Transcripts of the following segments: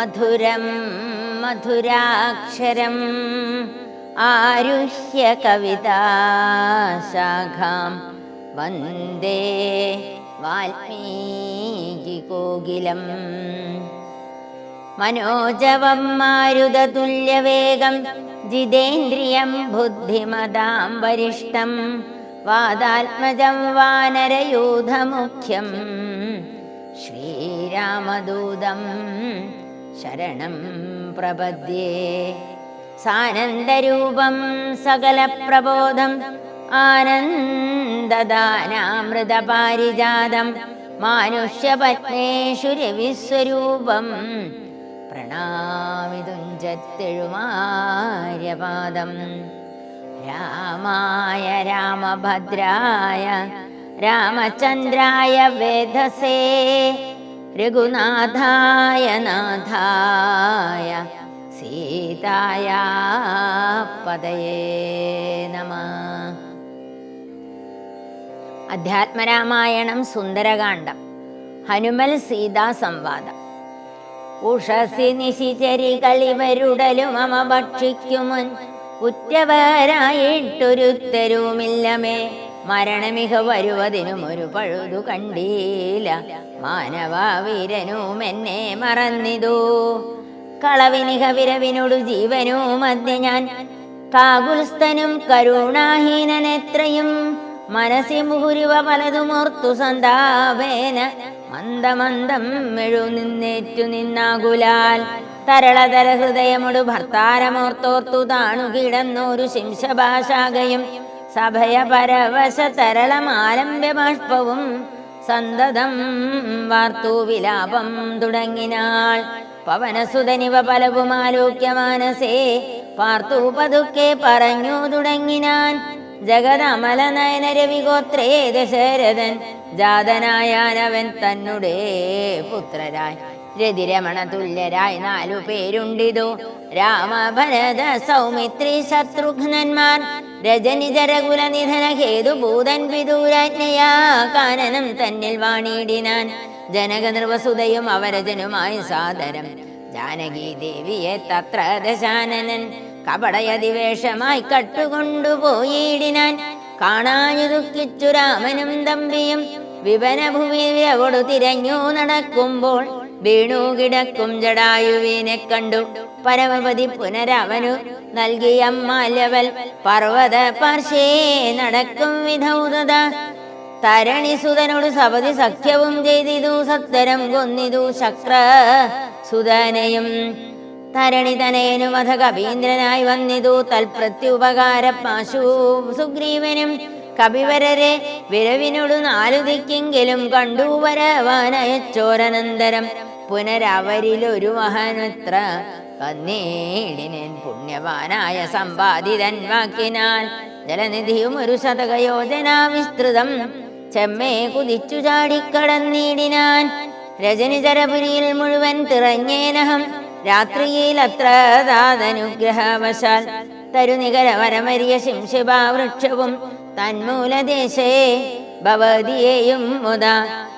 മധുരം മധുരാക്ഷരം ആരുഹ്യ കവിതാശാഖാം വന്ദേ വാൽമീകികോകിലം മനോജവം മാരുതതുല്യവേഗം ജിതേന്ദ്രിയം ബുദ്ധിമതാം വരിഷ്ടം വാദാത്മജം വാനരയൂഥമുഖ്യം. ശ്രീരാമദൂതം ശരണം പ്രപദ്യേ. സാനന്ദരൂപം സകലപ്രബോധം ആനന്ദദാനാമൃതപാരിജാതം മാനുഷ്യപത്നേഷു രവിസ്വരൂപം. പ്രണാമിതുഞ്ചത്തെഴുമാര്യപാദം. രാമായ രാമഭദ്രായ രാമചന്ദ്രായ വേധസേ രഘുനാഥായ നാഥായ സീതായ പദയേ നമ. അധ്യാത്മരാമായണം സുന്ദരകാന്ഡം. ഹനുമൽ സീതാ സംവാദം. ഉഷസി നിശിചരികളിവരുടലും അമ ഭക്ഷിക്കുമുൻ. ഉറ്റവരായിട്ടൊരുത്തരുമില്ലമേ മരണമിക വരുവതിനും ഒരു പഴുതു കണ്ടീല. മാനവ എന്നെ മറന്നിതു. കളവിനിക വിരവിനോടു ജീവനും മധ്യ ഞാൻ. കാകുൽസ്ഥനും കരുണാഹീനനെത്രയും മനസ്സി മുഹുരിവ പലതുമോർത്തു സന്താപേന. മന്ദമന്ദം മെഴു നിന്നേറ്റു നിന്നാകുലാൽ. തരളതര ഹൃദയമൊടു ഭർത്താരമോർത്തോർത്തു താണു കിടന്നൊരു ശിംശഭാഷാകയും. സഭയ പരവശ തരളമാലംബ്യ ബാഷ്പവും സന്തതം വാർത്തു വിലാപം തുടങ്ങിനാൾ. പവനസുതനിവ പലവും ആലോക്യമാനസേ പാർത്തു പതുക്കെ പറഞ്ഞു തുടങ്ങിനാൻ. ജഗതമല നയന രവിഗോത്രേ ദശരഥൻ ജാതനായാനവൻ തന്നുടേ പുത്രരായി. രതിരമണ തുല്യരായി നാലു പേരുണ്ടിതു. രാമ ഭരത സൗമിത്രി ശത്രുഘ്നന്മാർ രജനി ഹേതുഭൂതൻ വിദൂരാജ്ഞയാ കാനനം തന്നിൽ വാണിടിനാൻ. ജനക നിർവസുതയും അവരജനുമായി സാദരം. ജാനകി ദേവിയെ തത്ര ദശാനനൻ. കപടയതിവേഷമായി കട്ടുകൊണ്ടുപോയിടിനാൻ. കാണാഞ്ഞു ദുഃഖിച്ചു രാമനും തമ്പിയും വിപനഭൂമി വിവനഭൂമിയോടു തിരഞ്ഞു നടക്കുമ്പോൾ വീണു കിടക്കും ജടായുവിനെ കണ്ടു. പരമപതി പുനരവനു നൽകിയ മാല്യവൽ പർവത പാർശേ നടക്കും വിധൗതത. തരണി സുതനോട് സപതി സഖ്യവും ചെയ്തിതു. സത്തരം കൊന്നിതു ശക്ര സുതനയും തരണി തനയനു വധ കവീന്ദ്രനായി വന്നിതു. തൽപ്രത്യുപകാര പാശു സുഗ്രീവനും കപിവരരെ വിരവിനോട് നാലു ദിക്കെങ്കിലും കണ്ടു വരവാനയച്ചോരനന്തരം. പുനരവരിലൊരു മഹാനത്ര കന്നേടിനെ പുണ്യവാനായ സമ്പാദിതൻ വാക്കിനാൽ. ജലനിധിയും ഒരു ശതകയോജന വിസ്തൃതം ചെമ്മേ കുതിച്ചു ചാടിക്കടന്നിടിനാൻ. രജനിചരപുരിയിൽ മുഴുവൻ തിറഞ്ഞേനഹം രാത്രിയിൽ അത്ര താതനുഗ്രഹവശാൽ. തരുനികര വരമരിയ ശിംശിഭാവൃക്ഷവും തന്മൂലദേശേ ഭവതിയെയും മുത.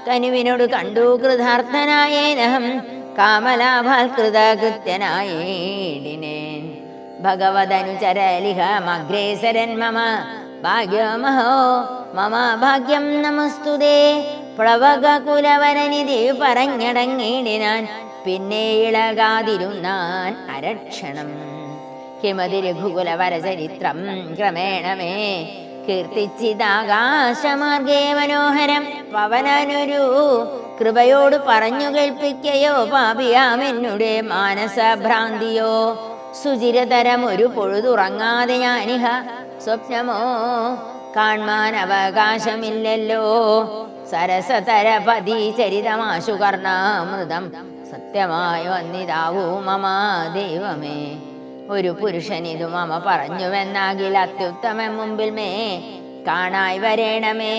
കനുവിനോട് കണ്ടു കൃതാർത്ഥനായേനഹം കാമലാഭാൽകൃത കൃത്യനായേടിനേൻ ഭഗവതനുചരലിഹമഗ്രേസരൻ മമ. ഭാഗ്യമഹോ. മമ ഭാഗ്യം നമസ്തുതേ. പ്ലവകുലവരനിധി പറഞ്ഞടങ്ങിടിനാൻ. പിന്നെ ഇളകാതിരുന്നാൻ അരക്ഷണം. കിമതി രഘുകുലവരചരിത്രം ക്രമേണമേ. കീർത്തിച്ചിതാകാശമാർഗേ മനോഹരം. പവനനുരു കൃപയോട് പറഞ്ഞു കേൾപ്പിക്കയോ പാപിയാമെന്നുടെ മാനസഭ്രാന്തിയോ. സുചിരതരം ഒരു പൊഴുതുറങ്ങാതെ ഞാനിഹ സ്വപ്നമോ കാൺമാൻ അവകാശമില്ലല്ലോ. സരസതരപതി പതി ചരിതമാശുകർണാമൃതം സത്യമായി വന്നിതാവൂ മമാ ദൈവമേ. ഒരു പുരുഷൻ ഇതു മമ പറഞ്ഞുവെന്നാകിൽ അത്യുത്തമം മുമ്പിൽ മേ. കാണായി വരേണമേ.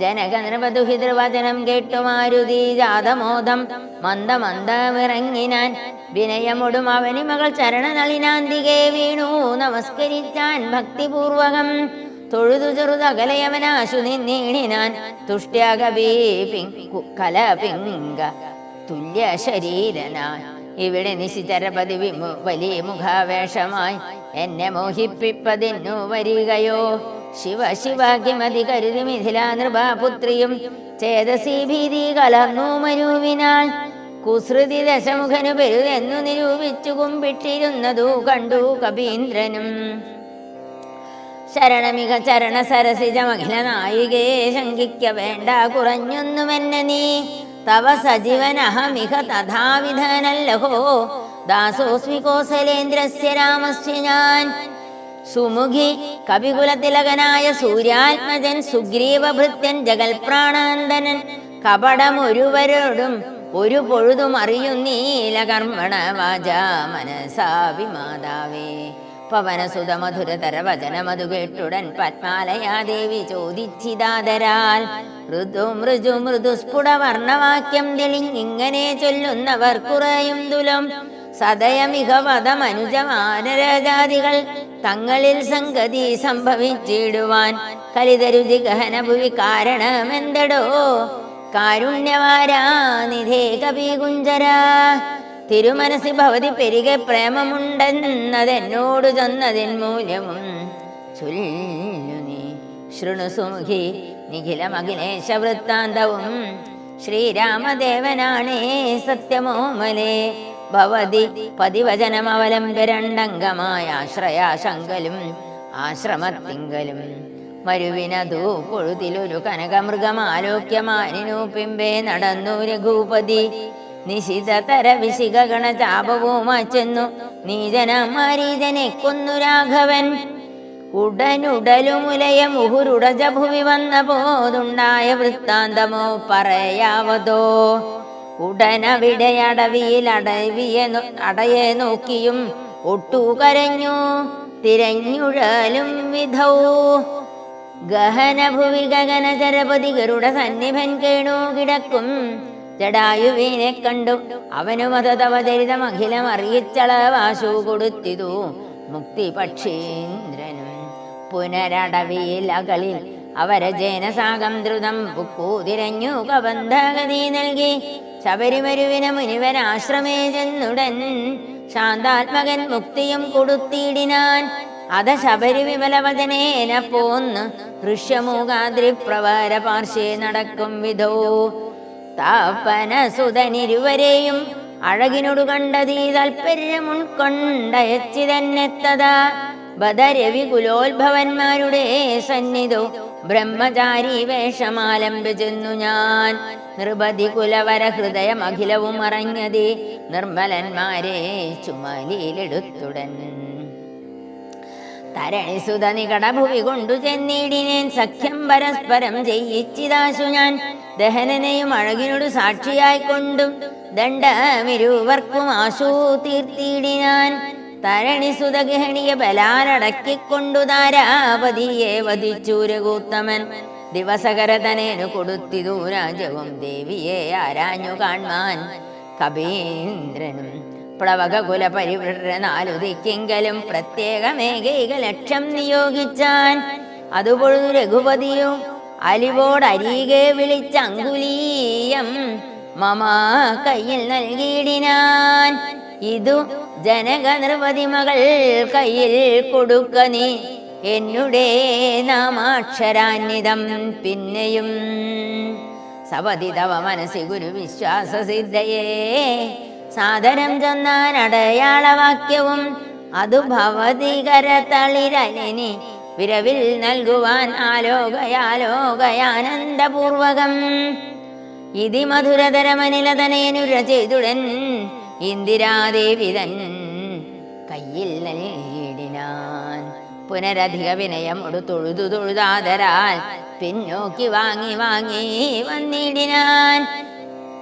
ജനക നൃപദുഹിതൃവചനം കേട്ടു മാരുതി ജാതമോദം. മന്ദമന്ദമിറങ്ങിനാൻ വിനയമൊടും അവനി മകൾ ചരണനളിനാന്തികെ വീണു. നമസ്കരിച്ചാൻ ഭക്തിപൂർവകം. തൊഴുതു ചെറുതകലയവനാശു നിന്നീണിനാൻ തുഷ്ട്യകവീ കല പിങ്ക തുല്യ ശരീരനായി ഇവിടെ നിശിചരപതി വലിയ മുഖാവേഷമായി എന്നെ മോഹിപ്പിപ്പതിന്നു വരികയോ. ശിവ ശിവാഗ്യമതി കരുതി മിഥിലാ നൃപാപുത്രിയും ചേതസി ഭീതി കലർന്നു മരുവിനാൽ. കുസൃതി ദശമുഖനു പെരുതെന്നു നിരൂപിച്ചു കുമ്പിട്ടിരുന്നതു കണ്ടു കപീന്ദ്രനും. ശരണമിക ചരണ സരസിജ മഹിള നായികയെ ശങ്കിക്ക വേണ്ട കുറഞ്ഞൊന്നുമെന്നെ നീ. തവ സജീവനഹമിഹ തഥാവിധനല്ലഹോ. ദാസോസ്മി കോസലേന്ദ്രസ്യ രാമസ്യ ഞാൻ. സുമുഖി കവികുലതിലകനായ സൂര്യാത്മജൻ സുഗ്രീവഭൃത്യൻ ജഗൽപ്രാണാന്തനൻ കപടമൊരുവരോടും ഒരു പൊഴുതും അറിയുന്നീലകർമ്മണ വാച മനസാ വിമാതാവേ പവനസുത മധുരതര വചന മധു കേട്ടുടൻ പത്മാലയാദേവി ചോദിച്ചിതാതരാൽ മൃദു മൃജു മൃദു സ്ഫുട വർണവാക്യം തെളിഞ്ഞിങ്ങനെ ചൊല്ലുന്നവർ കുറയും ദുലം സദയമികവതമനുജമാനരജാതികൾ തങ്ങളിൽ സംഗതി സംഭവിച്ചിടുവാൻ കലിതരുചി ഗഹന ഭുവി കാരണമെന്തടോ? കാരുണ്യവാരാ നിധേ കവി കുഞ്ചര തിരുമനസി ഭവതി പെരികെ പ്രേമമുണ്ടെന്നതെന്നോട് ചെന്നതിൻ മൂല്യവും ചൊല്ലു നീ. ശൃണു സുമുഖി നിഖിലമഖിലേശ വൃത്താന്തവും. ശ്രീരാമദേവനാണേ സത്യമോമലേ ഭവതി പതിവചനമവലംബ രണ്ടംഗമായ ആശ്രയാശങ്കലും ആശ്രമത്തിങ്കലും. മരുവിനതു പൊഴുതിലൊരു കനകമൃഗമാലോക്യമാനിനു പിമ്പേ നടന്നു രഘുപതി. നിശിതതര വിശിക ഗണചാപവുമായി ചെന്നു. നീജനമാരീജനെ കൊന്നു രാഘവൻ. ഉടനുടലുമുലയ മുഹുരുടജ ഭുവി വന്ന പോതുണ്ടായ വൃത്താന്തമോ പറയാവതോ. ഉടനവിടെ അടവിയിൽ അടവിയെ അടയെ നോക്കിയും ഒട്ടു കരഞ്ഞു തിരഞ്ഞുഴലും വിധൗ. ഗഹനഭുവി ഗഗന ചരപതി ഗരുഡ സന്നിഭൻ കേണു കിടക്കും. ജടായുവിനെ കണ്ടു. അവനു മതതവചരിതം അഖിലം അറിയിച്ചളവാശു കൊടുത്തിതു. മുക്തി പക്ഷീന്ദ്രനും പുനരടവിയിൽ അകളിൽ അവരജേനസാകം ദ്രുതം പുക്കൂതിരഞ്ഞു കബന്ധഗതി നൽകി. ശബരിമരുവിന മുനിവൻ ആശ്രമേ ചെന്നുടൻ ശാന്താത്മകൻ മുക്തിയും കൊടുത്തിടിനാൻ. അത ശബരി വിമലവചനേന പോന്ന് ഋഷ്യമൂകാദ്രി പ്രവര പാർശ്വേ നടക്കും വിധോ. താപന സുതനിരുവരെയും അഴകിനോടു കണ്ടതീ താൽപര്യം ഉൾക്കൊണ്ടയച്ചി തന്നെ തഥാ ബദരവി കുലോത്ഭവന്മാരുടെ സന്നിധോ ബ്രഹ്മചാരി വേഷമാലംബിച്ചെന്നു ഞാൻ. നിർബതി കുലവര ഹൃദയം അഖിലവും അറിഞ്ഞതേ നിർമ്മലന്മാരെ ചുമലിയിലെടുത്തുടൻ തരണിസുത നികടഭുവി കൊണ്ടു ചെന്നിടിനേൻ സഖ്യം പരസ്പരം ചെയ്യിച്ചിതാശു ഞാൻ. ദഹനനെയും അഴകിനോട് സാക്ഷിയായി കൊണ്ടും ദണ്ഡമിരുവർക്കും ആശു തീർത്തിയിടിനാൻ. തരണി ഗഹണിയ ബലാലടക്കിക്കൊണ്ടു താരാപതിയെ വധിച്ചൂരകൂത്തമൻ ദിവസകരതനേനു കൊടുത്തിതു രാജവും ദേവിയെ ആരാഞ്ഞു കാൺമാൻ കബീന്ദ്രനും പ്ലവക കുല പരിവൃഢ നാലു ദിക്കെങ്കിലും പ്രത്യേകമേകൈക ലക്ഷ്യം നിയോഗിച്ചാൻ. അതുപൊഴുതു രഘുപതിയും അലിവോടരികെ വിളിച്ച അങ്കുലീയം മമ കയ്യിൽ നൽകിയിടിനാൻ. ഇതു ജനക നിർവതി മകൾ കയ്യിൽ കൊടുക്ക നീ എന്നുടെ നാമാക്ഷരാന്വിതം പിന്നെയും. സവതി തവ മനസ്സി ഗുരു വിശ്വാസ സിദ്ധയേ സാദരം ചെന്നാൻ അടയാളവാക്യവും അതു ഭവതികര തളിരലിനി വിരവിൽ നൽകുവാൻ ആലോകയാലോകയാനന്ദപൂർവകം. ഇതി മധുരതരമനിലതനയനു രചയിതുടൻ ഇന്ദിരാദേവി തൻ കയ്യിൽ നൽകിയിടിനാൻ. പുനരധിക വിനയം തൊഴുതു തൊഴുതാതരാൽ പിന്നോക്കി വാങ്ങി വാങ്ങി വന്നിടിനാൻ.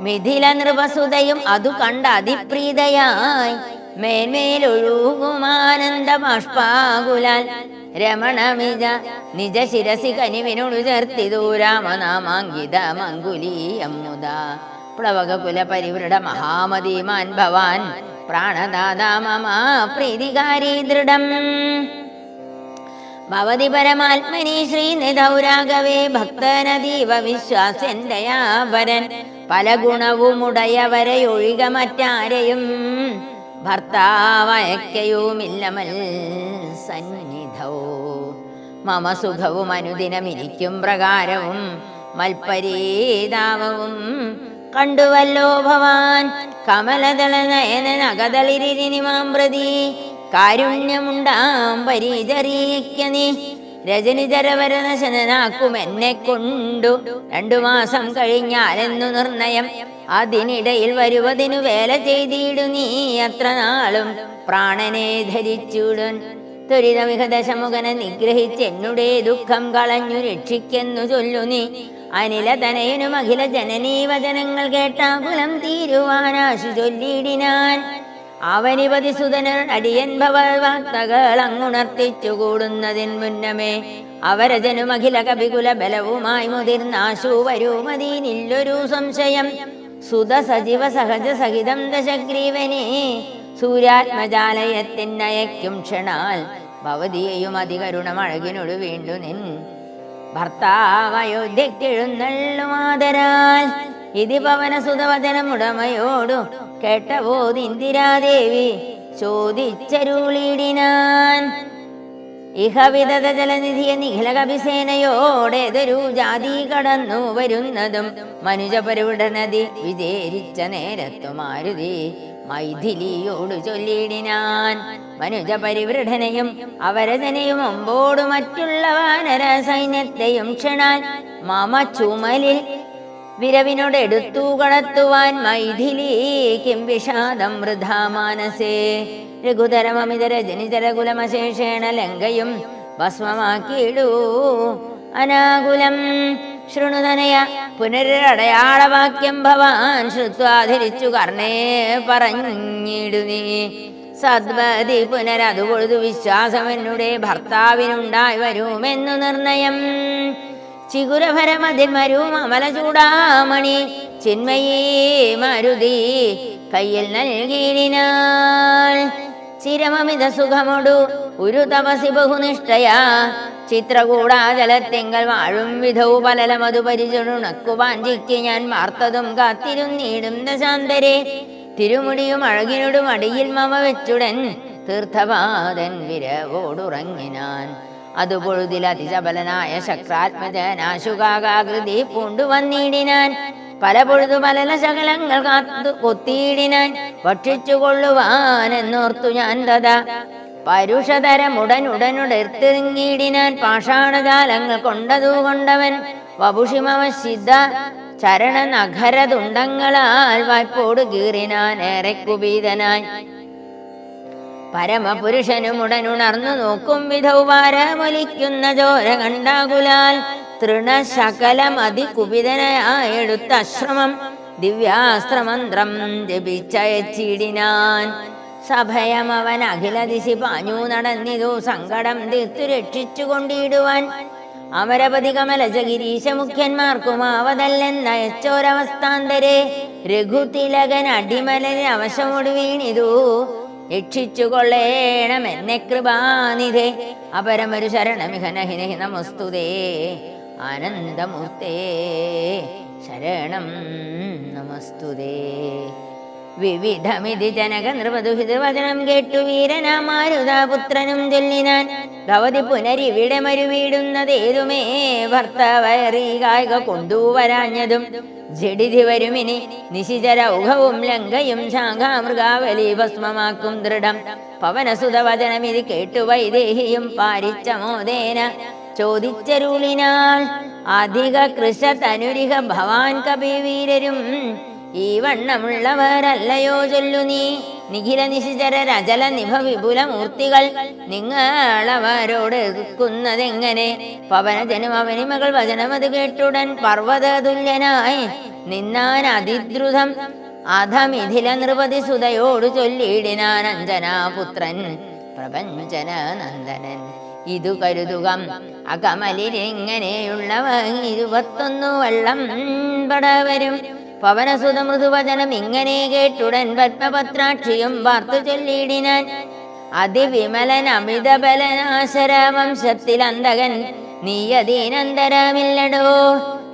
മിഥില നൃപസുതയും അതു കണ്ട അതിപ്രീതയായി. മേന്മേലൊഴുകുമാനന്ദമാഷ്പാകുലാൽ രമണമിജ നിജ ശിരസി കനിവിനോടു ചേർത്തിതു രാമനാമാങ്കിത മങ്കുലീയമുദ പ്ലവകുല പരിവൃഢ മഹാമതിമാൻ ഭവാൻ പ്രാണദാതാ മമ പ്രീതികാരി ദൃഢം. ഭവതി പരമാത്മനി ശ്രീനിധൗരാഗവേ ഭക്തനദീവ വിശ്വാസൻ ദയാപരൻ പല ഗുണവുമുടയവരെ ഒഴിക മറ്റാരെയും ഭർത്താവയക്കയുമില്ലമൽ സന്നിധൗ. മമ സുഖവും അനുദിനമിരിക്കും പ്രകാരവും മൽപരീതാവവും കണ്ടുവല്ലോ ഭവാൻ. കമലദള മാം പ്രതി. കാരുണ്യമുണ്ടാം പരിചറിയിക്ക നീ രജനിചരവരനശനാക്കും എന്നെ കൊണ്ടു. രണ്ടു മാസം കഴിഞ്ഞാലെന്നു നിർണയം. അതിനിടയിൽ വരുവതിനു വേല ചെയ്തിടു നീ അത്ര നാളും. പ്രാണനെ ധരിച്ചുടൻ. ത്വരിതമിക നിഗ്രഹിച്ച് എന്നുടെ ദുഃഖം കളഞ്ഞു രക്ഷിക്കെന്നു ചൊല്ലു നീ. അനില തനയനും അഖില ജനനീ വചനങ്ങൾ കേട്ടാകുലം തീരുവാനാശു ചൊല്ലിയിടിനാൻ അവനിപതി സുതനർ അടിയൻ ഭവവാർത്തകൾ അങ്ങുണർത്തിച്ചു കൂടുന്നതിൻ മുന്നമേ അവരജനുമഖില കപികുല ബലവുമായി മുതിർന്നാശു വരൂമതീനില്ലൊരു സംശയം. സുത സജീവ സഹജ സഹിതം ദശഗ്രീവനെ സൂര്യാത്മജാലയത്തിനയക്കും ക്ഷണാൽ ഭവതിയെയും അതികരുണമഴകിനൊടു വീണ്ടു നിൻ. ഭർത്താവ് അയോധ്യക്കെഴുന്നള്ളുമാതരാൽ ഇതി പവന കേട്ടപോത് ഇന്ദിരാദേവി ചോദിച്ചരുളിടിനാൻ. ഇഹവിധത ജലനിധിയെ നിഖിലകഭിസേനയോടേതൊരു ജാതി കടന്നു വരുന്നതും മനുജപരുവിട നദി വിചേരിച്ച നേരത്തു മാരുതി മൈഥിലിയോട് ചൊല്ലിടിനാൻ. മനുജ പരിവൃഢനെയും ഒമ്പോടു മറ്റുള്ള വാനര സൈന്യത്തെയും ക്ഷണാൻ. മമ ചുമലിൽ വിരവിനോട് എടുത്തു കടത്തുവാൻ മൈഥിലീക്കും വിഷാദം വൃഥാ മാനസേ. രഘുതരമമിതര ജനിതരകുലമശേഷേണ ലങ്കയും ഭസ്മമാക്കിയിടൂ. അനാകുലം ശൃണുതനയ പുനരടയാളവാക്യം ഭവാൻ ശ്രുത്വാധരിച്ചു കർണേ പറഞ്ഞിടുനീ സദ്വതി പുനരതുപൊഴുതു വിശ്വാസം എന്നുടെ ഭർത്താവിനുണ്ടായി വരുമെന്നു നിർണയം. ചിഗുരഭരമതിൽ മരും അമല ചൂടാമണി ചിന്മയേ മരുതി കയ്യിൽ നൽകിയിടിനാൾ ചിരമമിത സുഖമൊടു ഒരു തപസി ബഹുനിഷ്ഠയാ. ചിത്രകൂടാജലത്തിങ്കൽ വാഴും വിധവും പലലമതു പരിചുണക്കുവാഞ്ചിക്ക് ഞാൻ വാർത്തതും കാത്തിരുന്നീടും ദശാന്തരെ. തിരുമുടിയും അഴകിനോടും അടിയിൽ മമ വെച്ചുടൻ തീർത്ഥപാതൻ വിരവോടുറങ്ങിനാൻ. അതു പൊഴുതിൽ അതിശബലനായ ശക്രാത്മജനാശുകാകൃതി പൂണ്ടുവന്നിടിനാൻ. പല പൊഴുതു പല ശകലങ്ങൾ കാത്തു കൊത്തിയിടിനാൻ. ഭക്ഷിച്ചു കൊള്ളുവാനെന്നോർത്തു ഞാൻ തഥാ പരുഷതരമുടൻ ഉടനുടെർത്തിങ്ങിടിനാൻ പാഷാണജാലങ്ങൾ കൊണ്ടതു കൊണ്ടവൻ. വപുഷിമവശിദ്ധ ചരണ നഖരതുണ്ടങ്ങളാൽ വായ്പോട് കീറിനാൻ. ഏറെ കുപീതനായി പരമപുരുഷനും ഉടനുണർന്നു നോക്കും വിധൗവാരമൊലിക്കുന്ന ചോര കണ്ടാകുലാൽ. തൃണശകലമതികുപിതനായെടുത്ത അശ്രമം ദിവ്യാസ്ത്രമന്ത്രം ജപിച്ചയച്ചിടിനാൻ. സഭയം അവൻ അഖില ദിശി പാഞ്ഞു നടന്നിതു സങ്കടം തീർത്തു രക്ഷിച്ചു കൊണ്ടിടുവാൻ അമരപതി കമലജ ഗിരീശ മുഖ്യന്മാർക്കുമാവതല്ലെന്നയച്ചോരവസ്ഥാന്തരെ രഘുതിലകൻ അടിമലന് അവശമോട് വീണിതു രക്ഷിച്ചു കൊള്ളേണം എന്നെ കൃപാനിധേ. അപരമൊരു ശരണമിഹനഹിനഹി നമസ്തുതേ. ആനന്ദമൂർത്തേ. ശരണം നമസ്തുതേ. വിവിധമിതി ജനക നൃപദുഹിത വചനം കേട്ടു വീരനാമാരുതാപുത്രനും ചൊല്ലിനാൻ. ഭവതി പുനരിവിടെ മരുവീടുന്നതേതുമേ ഭർത്താവയറി കായിക കൊണ്ടുവരാഞ്ഞതും ജഡിതി വരുമിനി. നിശിചരൗഘവും ലങ്കയും ശാഖാമൃഗാവലി ഭസ്മമാക്കും ദൃഢം. പവനസുതവചനമിതി കേട്ടു വൈദേഹിയും പാരിച്ച മോദേന ചോദിച്ചരുളിനാൽ അധിക കൃഷ തനുരിഹ ഭവാൻ കപിവീരരും ഈ വണ്ണമുള്ളവരല്ലയോ ചൊല്ലു നീ. നിഖില നിശിചര രജല നിഭ വിപുല മൂർത്തികൾ. നിങ്ങളവരോട് എതിർക്കുന്നതെങ്ങനെ പവനജനും അവനി മകൾ വചനമത് കേട്ടുടൻ പർവത തുല്യനായി നിന്നാൻ അതിദ്രുതം. അധമിഥില നൃപതി സുതയോട് ചൊല്ലിയിടിനാൻ അഞ്ജനാപുത്രൻ പ്രപഞ്ചന നന്ദനൻ ഇതു കരുതുക. അകമലിരിങ്ങനെയുള്ളവ ഇരുപത്തൊന്നു വള്ളം പടവരും. പവനസുത മൃദുവചനം ഇങ്ങനെ കേട്ടുടൻ പത്മപത്രാക്ഷിയും വാർത്തു ചൊല്ലിയിടിനാൻ. അതിവിമലൻ അമിതബലനാശര വംശത്തിൽ അന്തകൻ നീയതീനന്തരമില്ലടോ.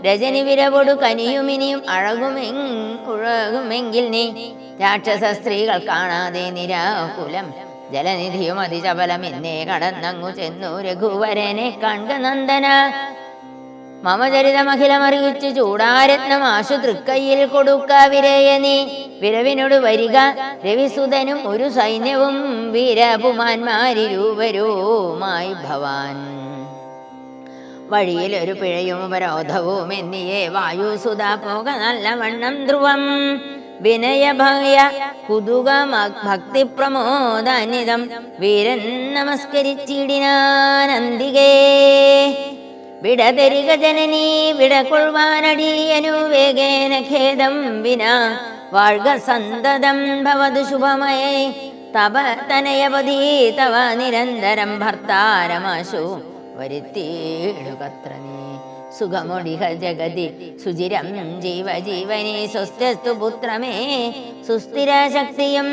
രജനി വിരവൊടു കനിയുമിനിയും അഴകുമെങ് ഉഴകുമെങ്കിൽ നീ. രാക്ഷസ സ്ത്രീകൾ കാണാതെ നിരാകുലം ജലനിധിയും അതിചപലം എന്നെ കടന്നങ്ങു ചെന്നു രഘുവരനെ കണ്ട നന്ദന. മമചരിതമഖിലമറിയിച്ചു ചൂടാരത്നം ആശു തൃക്കയ്യിൽ കൊടുക്ക വിരയ നീ. വിരവിനോട് വരിക രവിസുതനും ഒരു സൈന്യവും വീരപുമാന്മാരിരൂപരുമായി ഭവാൻ. വഴിയിൽ ഒരു പിഴയും ഉപരോധവും എന്നിയേ വായുസുത പോക നല്ലവണ്ണം ധ്രുവം. വിനയഭയ കുതുക ഭക്തി പ്രമോദാനിതം. വീരൻ നമസ്കരിച്ചിടിനാനന്ദികേ. വിടതരിക ജനനീ വിടകൊള്ളുവാനടിയനു വേഗേന ഖേദം വിനാ. വാഴ്ക സന്തതം ഭവതു ശുഭമയേ. തപ തനയപതി തവ നിരന്തരം ഭർത്താരമാശു. വരുത്തിയിടുകത്ര നീ സുഖമൊടിഹ ജഗതി സുചിരം ജീവ ജീവനി സ്വസ്ഥസ്തു പുത്രമേ. സുസ്ഥിര ശക്തിയും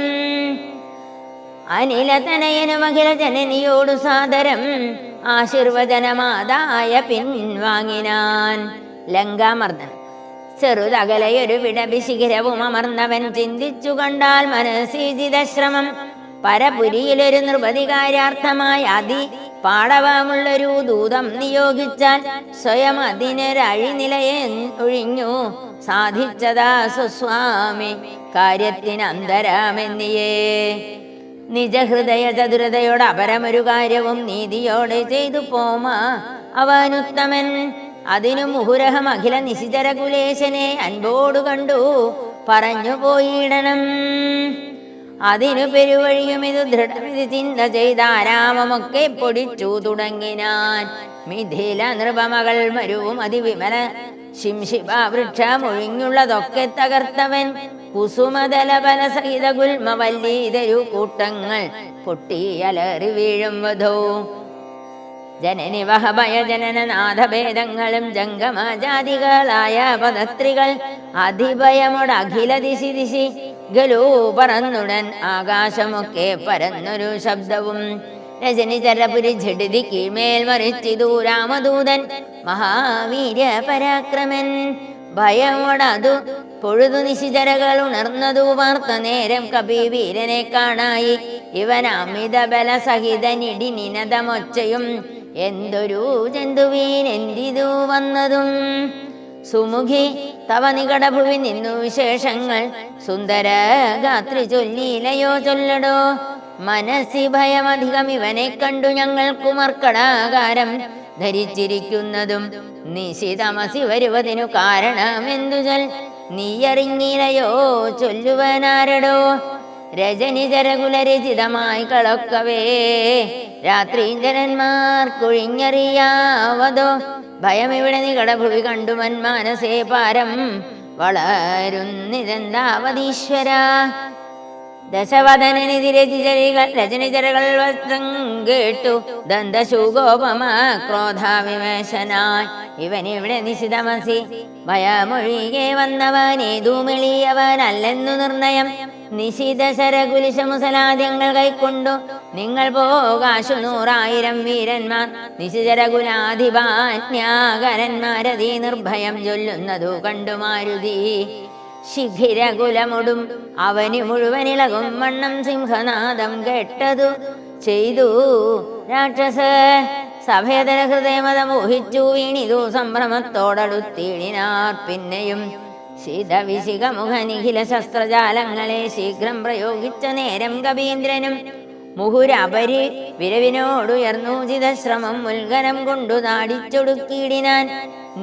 അനിലതനയനും അഖില ജനനിയോടു സാദരം. ആശീർവചനമാതായ പിൻവാങ്ങിനാൻ. ലങ്കാമർദ്ദനം. ചെറുതകലയൊരു വിടഭിശിഖിരവും അമർന്നവൻ ചിന്തിച്ചു കണ്ടാൽ മനസ്സീജിതശ്രമം പരപുരിയിലൊരു നിർവധികാര്യാർത്ഥമായ അതി പാടവമുള്ളൊരു ദൂതം നിയോഗിച്ചാൽ സ്വയം അതിനൊരഴിനിലയെ ഒഴിഞ്ഞു. സാധിച്ചതാ സുസ്വാമി കാര്യത്തിനന്തരാമെന്നിയേ. നിജഹൃദയ ചതുരതയോട് അപരമൊരു കാര്യവും നീതിയോടെ ചെയ്തു പോമ. അവനുത്തമൻ. അതിനു മുഹുരഹം അഖില നിശിചര കുലേശനെ അൻപോടു കണ്ടു. പറഞ്ഞു പോയിടണം. അതിനു പെരുവഴിയും ഇത് ദൃഢമിതി ചിന്ത ചെയ്ത ചെയ്താരാമമൊക്കെ പൊടിച്ചു തുടങ്ങിനാൻ. മിഥില നൃപമകൾ മരുവും അതിവിമല ശിംശിപ വൃക്ഷമൊഴിഞ്ഞുള്ളതൊക്കെ തകർത്തവൻ. കുസുമതലബല സഹിത ഗുൽമ വല്ലീതരു കൂട്ടങ്ങൾ പൊട്ടിയലറി വീഴും വധോ. ജനനി വഹഭയ ജനനനാഥഭേദങ്ങളും ജംഗമജാതികളായ പദത്രികൾ അതിഭയമുട അഖില ദിശി ദിശി ഗലൂ പറന്നുടൻ ആകാശമൊക്കെ പരന്നൊരു ശബ്ദവും. രജനി ചരപുരി ഝടിതി കീഴ്മേൽ മറിച്ചിതു രാമദൂതൻ മഹാവീര്യ പരാക്രമൻ ഭയമോടതു. പൊഴുതു നിശിചരകൾ ഉണർന്നതു വാർത്ത നേരം കപി വീരനെ കാണായി. ഇവൻ അമിത ബല സഹിതനിടി നിനതമൊച്ചയും എന്തൊരു ജന്തുവീൻ എന്തിതു വന്നതും? സുമുഖി തവ നികടഭുവി നിന്നു വിശേഷങ്ങൾ. സുന്ദര ഗാത്രി ചൊല്ലിയിലയോ ചൊല്ലടോ? മനസ്സി ഭയമധികം ഇവനെ കണ്ടു ഞങ്ങൾക്കു മർക്കടാകാരം ധരിച്ചിരിക്കുന്നതും നിശിതമസി വരുവതിനു കാരണമെന്തു ചൊൽ നീയറിഞ്ഞിലയോ ചൊല്ലുവനാരടോ? രജനിചരകുലരചിതമായി കളക്കവേ രാത്രീന്ദ്രന്മാർക്കൊഴിഞ്ഞറിയാവതോ? ഭയം ഇവിടെ നികടഭുവി കണ്ടുമൻ മാനസേ പാരം വളരുന്നിതെന്താവതീശ്വര? ദശവദനെതിരെ ചിചരികൾ രജനിചരകൾ വസ്ത്രം കേട്ടു. ദന്തശൂകോപമ ക്രോധാവിവേശനായി ഇവൻ ഇവിടെ നിശിതമസി. ഭയമൊഴികെ വന്നവനേതുമെളിയവനല്ലെന്നു നിർണയം. നിശിത ശരകുലിശ മുസലാദ്യങ്ങൾ കൈക്കൊണ്ടു. നിങ്ങൾ പോകാശു നൂറായിരം വീരന്മാർ. നിശിചരകുലാധിപാജ്ഞാകരന്മാരതീ നിർഭയം ചൊല്ലുന്നതു കണ്ടു മാരുതി ശിഖിരകുലമൊടും അവന് മുഴുവനിളകും വണ്ണം സിംഹനാദം കേട്ടതു ചെയ്തു. രാക്ഷസ സഭേതര ഹൃദയമത മോഹിച്ചു വീണിതു സംഭ്രമത്തോടടുത്തിണിനാർ പിന്നെയും ശീതവിശിഖമുഖനിഖില ശസ്ത്രജാലങ്ങളെ ശീഘ്രം പ്രയോഗിച്ച നേരം കവീന്ദ്രനും മുഹുരപരി വിരവിനോടുയർന്നു ചിതശ്രമം മുൽഗനം കൊണ്ടു നാടിച്ചൊടുക്കിയിടിനാൻ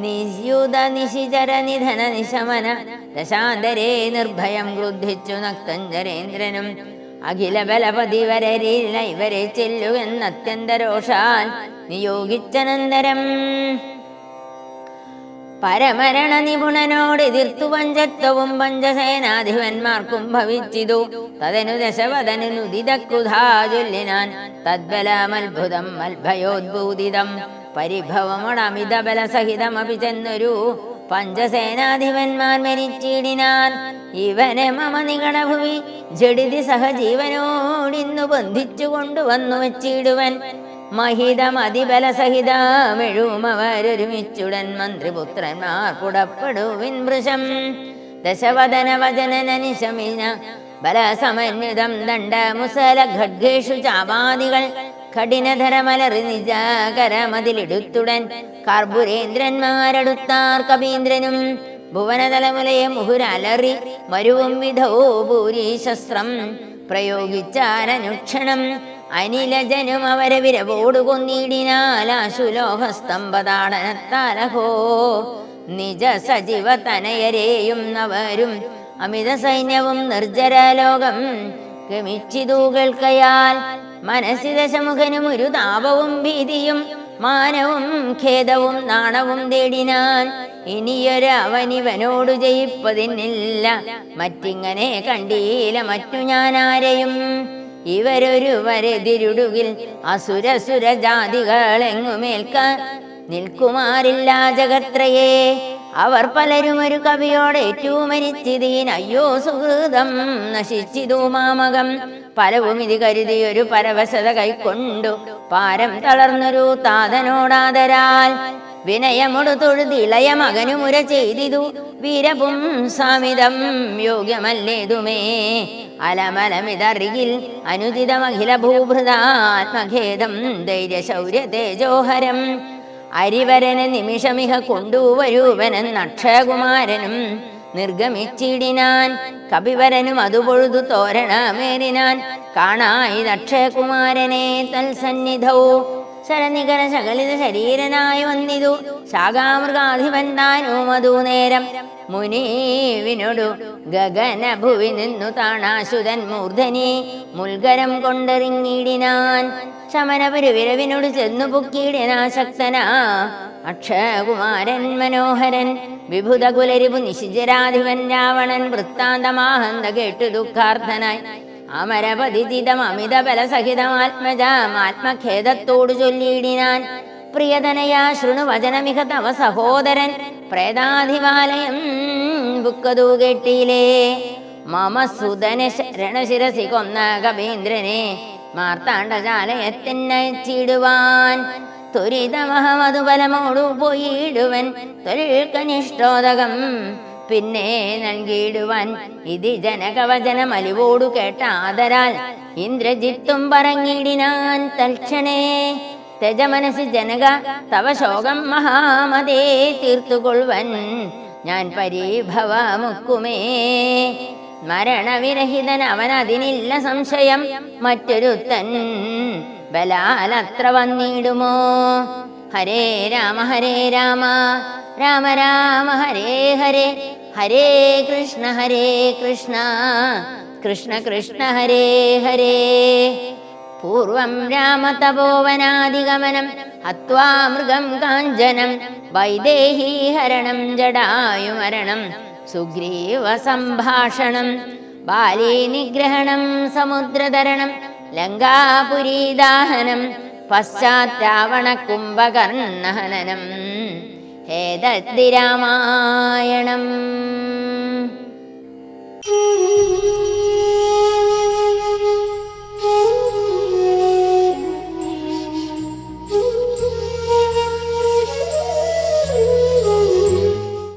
നിസ്യൂത നിശിചര നിധന നിശമന ദശാന്തരേ നിർഭയം ക്രുദ്ധിച്ചു നക്തഞ്ചരേന്ദ്രനും. അഖില ബലപതി വരരില്ല ഇവരെ ചെല്ലുവെന്നത്യന്തരോഷാൽ നിയോഗിച്ചനന്തരം. പരമരണ നിപുണനോട് എതിർത്തു പഞ്ചത്വവും പഞ്ചസേനാധിപന്മാർക്കും ഭവിച്ചിതു. തദനു ദശവതനുദിതക്കുധാചൊല്ലിനാൻ തദ്ബലമത്ഭുതം അത്ഭയോദ്ഭൂതിതം. പരിഭവമൊടമിത ബലസഹിതമപി ചെന്നൊരു പഞ്ചസേനാധിപന്മാർ മരിച്ചിടിനാൻ ഇവനെ മമ നിഗണഭുവി. ജഡിതി സഹജീവനോടിന്നു ബന്ധിച്ചു കൊണ്ടുവന്നു വച്ചിടുവൻ. മഹിതമതിബലസഹിതമെഴുമവരൊരുമിച്ചുടൻ മന്ത്രിപുത്രന്മാർ പുടപ്പെടുവിൻ വൃഷം. ദശവദന വചനനിശമിന ബലസമന്വിതം ദണ്ഡ മുസല ഖഡ്ഗേഷു ചാപാദികൾ കഠിനധരമലറി നിജാകരമതിലിടുത്തുടൻ കർപ്പുരേന്ദ്രന്മാരെടുത്താർ കവീന്ദ്രനും ഭുവനതലമുലയെ മുഹുരലറി മരുവും വിധോ ഭൂരി ശസ്ത്രം പ്രയോഗിച്ചാരനുക്ഷണം. അനിലജനും അവരെ വിരവോടു കൊന്നിടിനാലാശുലോഹസ്തംഭതാടനത്താലഹോ നിജ സജീവ തനയരെയും അവരും അമിത സൈന്യവും നിർജരാലോകം ഗമിച്ചിതു കേൾക്കയാൽ മനസ്സി ദശമുഖനും ഒരു താപവും ഭീതിയും മാനവും ഖേദവും നാണവും തേടിനാൻ ഇനിയൊരവനിവനോടു ജയിപ്പതിനില്ല. മറ്റിങ്ങനെ കണ്ടീല മറ്റു ഞാനാരെയും ഇവരൊരുവരെതിരുടുകിൽ അസുരസുര ജാതികളെങ്ങുമേൽക്ക നിൽക്കുമാറില്ല ജഗത്രയേ. അവർ പലരും ഒരു കവിയോടെ ഏറ്റവും മരിച്ചിതീൻ അയ്യോ സുഹൃതം നശിച്ചിതു മാമകം. പലവും ഇത് കരുതി ഒരു പരവശത കൈക്കൊണ്ടു പാരം തളർന്നൊരു താതനോടാദരാൽ. വിനയമൊടു തൊഴുതിളയ മകനുമുര ചെയ്തിതു. വീരപും സാമിതം യോഗ്യമല്ലേതുമേ. അലമലമിതറിയിൽ അനുദിതമഖില ഭൂഭൃതാത്മഖേദം ധൈര്യശൗര്യ തേജോഹരം അരിവരന് നിമിഷമിഹ കൊണ്ടുവരൂവനൻ അക്ഷയകുമാരനും നിർഗമിച്ചിടിനാൻ. കപിവരനും അതുപൊഴുതു തോരണമേറിനാൻ. കാണായി അക്ഷയകുമാരനെ തൽസന്നിധവും ശരനികര ശകലിത ശരീരനായി വന്നിതു. ശാഖാമൃഗാധിപൻ താനു മധു നേരം. മുനീവിനൊടു ഗഗന ഭുവി നിന്നു താണാശുതൻ മൂർധനി. മുൽഗരം കൊണ്ടെറിങ്ങിടിനാൻ ശമനപുരുവിരവിനോട് ചെന്നു പൊക്കിയിടിനാശക്തനാ അക്ഷയകുമാരൻ മനോഹരൻ. വിഭുതകുലരിപു നിശിചരാധിപൻ രാവണൻ വൃത്താന്തമാഹന്ത കേട്ടു ദുഃഖാർത്ഥനായി അമരപതിജിതം അമിത ബലസഹിതം ആത്മജാം ആത്മഖേദത്തോടു ചൊല്ലിയിടിനാൻ പ്രിയതനയാ ശൃണു വചനമിക തവ സഹോദരൻ പ്രേതാധിവാലയം ബുക്കതൂ കെട്ടിയിലേ മമ സുതന ശരണശിരസി കൊന്ന കവീന്ദ്രനെ മാർത്താണ്ഡജാലയത്തിനയച്ചിടുവാൻ. ത്വരിതമഹമതുബലമോടു പോയിടുവൻ തൊഴിൽ കനിഷ്ഠോദകം പിന്നെ നൽകിയിടുവാൻ ഇത് ജനകവചനം അലിവോടു കേട്ട ആദരാൽ ഇന്ദ്രജിത്തും പറഞ്ഞിടിനാൻ തൽക്ഷണേ. തജമനസ് ജനക തവ ശോകം മഹാമതേ തീർത്തുകൊള്ളുവൻ ഞാൻ പരീഭവമുക്കുമേ. മരണവിരഹിതൻ അവൻ അതിനില്ല സംശയം. മറ്റൊരുത്തൻ ബലാലത്ര വന്നിടുമോ? ഹരേ രാമ ഹരേ രാമ. രാമ രാമ ഹരേ ഹരേ. ഹരേ കൃഷ്ണ ഹരേ കൃഷ്ണ. കൃഷ്ണ കൃഷ്ണ ഹരേ ഹരേ. പൂർവം രാമതപോവനാദിഗമനം ഹത്വാ മൃഗം കാഞ്ചനം വൈദേഹീ ഹരണം ജടായുമരണം സുഗ്രീവ സംഭാഷണം ബാലീ നിഗ്രഹണം സമുദ്രതരണം ലങ്കാപുരീദാഹനം പശ്ചാത്താവണകുംഭകർണഹനനം. ഹേതദ്ധി രാമായണം